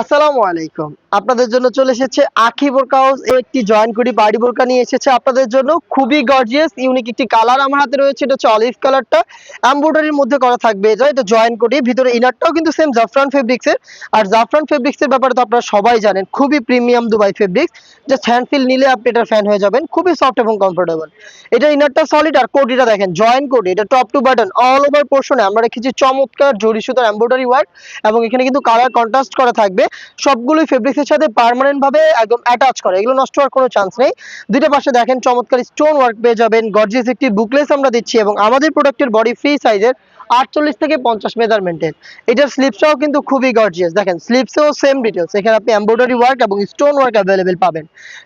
আসসালামু আলাইকুম। আপনাদের জন্য চলে এসেছে আখি বোরকা হাউস। একটি জয়েন করি পার্টি বোরকা নিয়ে এসেছে আপনাদের জন্য। খুবই গর্জিয়াস ইউনিক একটি কালার আমার হাতে রয়েছে। এটা হচ্ছে অলিভ কালারটা এমব্রয়ডারির মধ্যে করা থাকবে এটা এটা জয়েন করি ভিতরে ইনারটাও কিন্তু সেম জাফরান ফেব্রিক্স এর। আর জাফরান ফেব্রিক্স এর ব্যাপারে তো আপনারা সবাই জানেন, খুবই premium Dubai fabrics just hand feel নিলে আপনি এটার ফ্যান হয়ে যাবেন। খুবই সফট এবং কমফোর্টেবল এটা ইনারটা সলিড আর কোডিটা দেখেন জয়েন কোড। এটা top to button all over পোর্শনে আমরা রেখেছি চমৎকার জরি সুতার এমব্রয়ডারি ওয়ার্ক এবং এখানে কিন্তু কালার কন্ট্রাস্ট করা থাকবে। সবগুলোই ফেব্রিক্স এর সাথে পার্মানেন্ট ভাবে একদম অ্যাটাচ করে। এগুলো নষ্ট হওয়ার কোনো চান্স নেই। দুইটা পাশে দেখেন চমৎকার স্টোন ওয়ার্ক পেয়ে যাবেন। গর্জিয়াস একটি বুকলেস আমরা দিচ্ছি এবং আমাদের প্রোডাক্টের বডি ফ্রি সাইজের আটচল্লিশ থেকে পঞ্চাশ মেজারমেন্টের এটার স্লিপসটাও কিন্তু খুবই গর্জিয়াস দেখেন স্লিপসেও সেম ডিটেলস এখানে আপনি এমব্রয়ডারি ওয়ার্ক এবং স্টোন ওয়ার্ক অ্যাভেলেবেল পাবেন।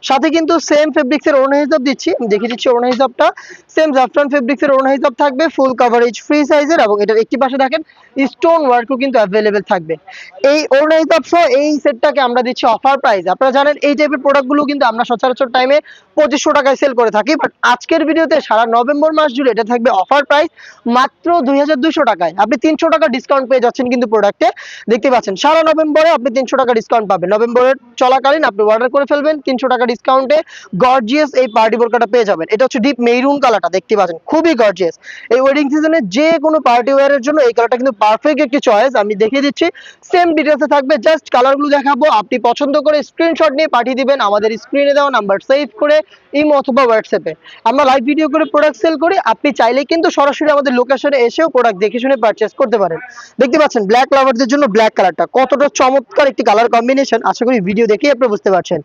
সাথে কিন্তু সেম ফেব্রিক্সের ওড়না হিসাব দিচ্ছি। আমি দেখিয়ে দিচ্ছি ওড়না হিসাবটা সেম জাফরান ফেব্রিক্সের ওড়না হিসাব থাকবে ফুল কভারেজ ফ্রি সাইজের এবং এটার একটি পাশে দেখেন স্টোন ওয়ার্কও কিন্তু অ্যাভেলেবেল থাকবে। এই ওড়না হিসাব সহ এই সেটটাকে আমরা দিচ্ছি অফার প্রাইস আপনারা জানেন, এই টাইপের প্রোডাক্টগুলো কিন্তু আমরা সচরাচর টাইমে পঁচিশশো টাকায় সেল করে থাকি। বাট আজকের ভিডিওতে সারা নভেম্বর মাস জুড়ে এটা থাকবে অফার প্রাইস মাত্র দুই হাজার দুইশো টাকায়। আপনি তিনশো টাকা ডিসকাউন্ট পেয়ে যাচ্ছেন কিন্তু প্রোডাক্টে দেখতে পাচ্ছেন, সারা নভেম্বরে আপনি তিনশো টাকা ডিসকাউন্ট পাবেন। নভেম্বরের চলাকালীন আপনি অর্ডার করে ফেলবেন, তিনশো টাকা ডিসকাউন্টে গর্জিয়াস এই পার্টি বোরকাটা পেয়ে যাবেন। এটা হচ্ছে ডিপ মেরুন কালারটা দেখতে পাচ্ছেন, খুবই গর্জিয়াস এই ওয়েডিং সিজনে যে কোনো পার্টি ওয়ারের জন্য এই কালারটা কিন্তু পারফেক্ট একটি চয়েস আমি দেখিয়ে দিচ্ছি সেম ডিটেলসে থাকবে জাস্ট কালারগুলো দেখাবো। আপনি পছন্দ করে স্ক্রিনশট নিয়ে পাঠিয়ে দিবেন। আমাদের স্ক্রিনে দেওয়া নাম্বার সেভ করে ইমো অথবা হোয়াটসঅ্যাপে আমরা লাইভ ভিডিও করে প্রোডাক্ট সেল করি। আপনি চাইলে কিন্তু সরাসরি আমাদের লোকেশনে এসেও প্রোডাক্ট দেখে শুনে পারচেস করতে পারেন। দেখতে পাচ্ছেন ব্ল্যাক লাভারদের জন্য ব্ল্যাক কালারটা কতটা চমৎকার একটি কালার কম্বিনেশন আশা করি ভিডিও দেখেই আপনি বুঝতে পারছেন।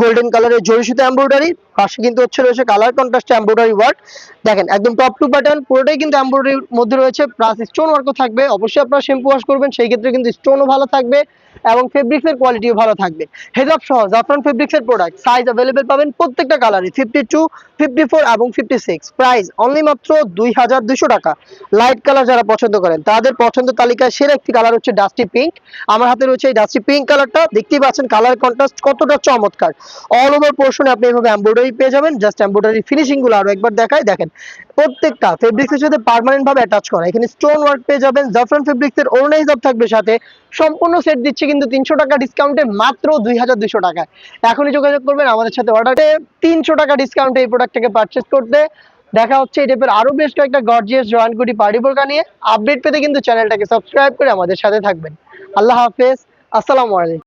গোল্ডেন কালারের জরি সুতো এমব্রয়ডারি পাশে কিন্তু হচ্ছে রয়েছে কালার কন্ট্রাস্ট এমব্রয়ডারি ওয়ার্ক দেখেন, একদম টপ টু বাটন পুরোটাই কিন্তু এমব্রয়ডারির মধ্যে রয়েছে প্লাস স্টোন ওয়ার্কও থাকবে। অবশ্যই আপনারা শ্যাম্পু ওয়াশ করবেন, সেই ক্ষেত্রে কিন্তু স্টোনও ভালো থাকবে এবং ফেব্রিক্সের কোয়ালিটিও ভালো থাকবে। হেজাব সহ জাফরান ফেব্রিক্সের প্রোডাক্ট সাইজ অ্যাভেলেবেল পাবেন প্রত্যেকটা কালারে ফিফটি টু ফিফটি ফোর এবং ফিফটি সিক্স প্রাইস অনলি মাত্র দুই হাজার দুশো টাকা। লাইট কালার যারা পছন্দ করেন, তাদের পছন্দ তালিকায় সেরা একটি কালার হচ্ছে ডাস্টি পিঙ্ক আমার হাতে রয়েছে এই ডাস্টি পিঙ্ক কালারটা দেখতেই পাচ্ছেন কালার কন্ট্রাস্ট কতটা চমৎকার। অল ওভার পোর্শনে আপনি এভাবে এমব্রয়ডারি পেয়ে যাবেন জাস্ট এমব্রয়ডারি ফিনিশিংগুলো আরও একবার দেখাই। দেখেন, প্রত্যেকটা ফেব্রিক্স এর সাথে পার্মানেন্ট ভাবে অ্যাটাচ করা। এখানে স্টোন ওয়ার্ক পেয়ে যাবেন, জাফরান ফেব্রিক্স এর ওড়না হিসাব থাকবে সাথে। সম্পূর্ণ সেট দিচ্ছে কিন্তু তিনশো টাকা ডিসকাউন্টে মাত্র দুই হাজার দুশো টাকায়। এখনই যোগাযোগ করবেন, আমাদের সাথে অর্ডারে তিনশো টাকা ডিসকাউন্টে এই প্রোডাক্টটাকে পারচেস করতে। দেখা হচ্ছে এই টাইপের আরও বেশ কয়েকটা গর্জিয়াস জয়েন গুটি পার্টি বোরকা নিয়ে। আপডেট পেতে কিন্তু চ্যানেলটাকে সাবস্ক্রাইব করে আমাদের সাথে থাকবেন। আল্লাহ হাফেজ, আসসালামু আলাইকুম।